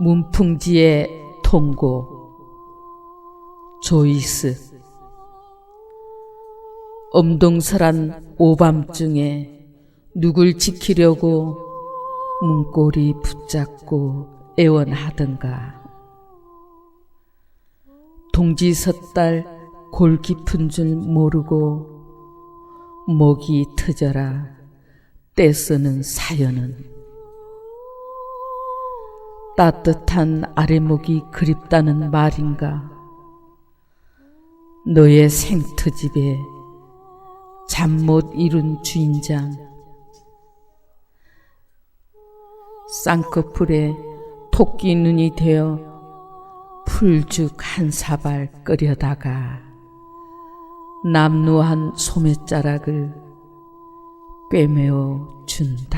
문풍지의 통고. 조이스. 엄동설한 오밤중에 누굴 지키려고 문고리 붙잡고 애원하던가. 동지 섣달 골 깊은 줄 모르고 목이 트져라 떼쓰는 사연은 따뜻한 아래목이 그립다는 말인가 너의 생트집에 잠 못 이룬 주인장 쌍꺼풀에 토끼 눈이 되어 풀죽 한 사발 끓여다가 남루한 소매자락을 꿰매어 준다.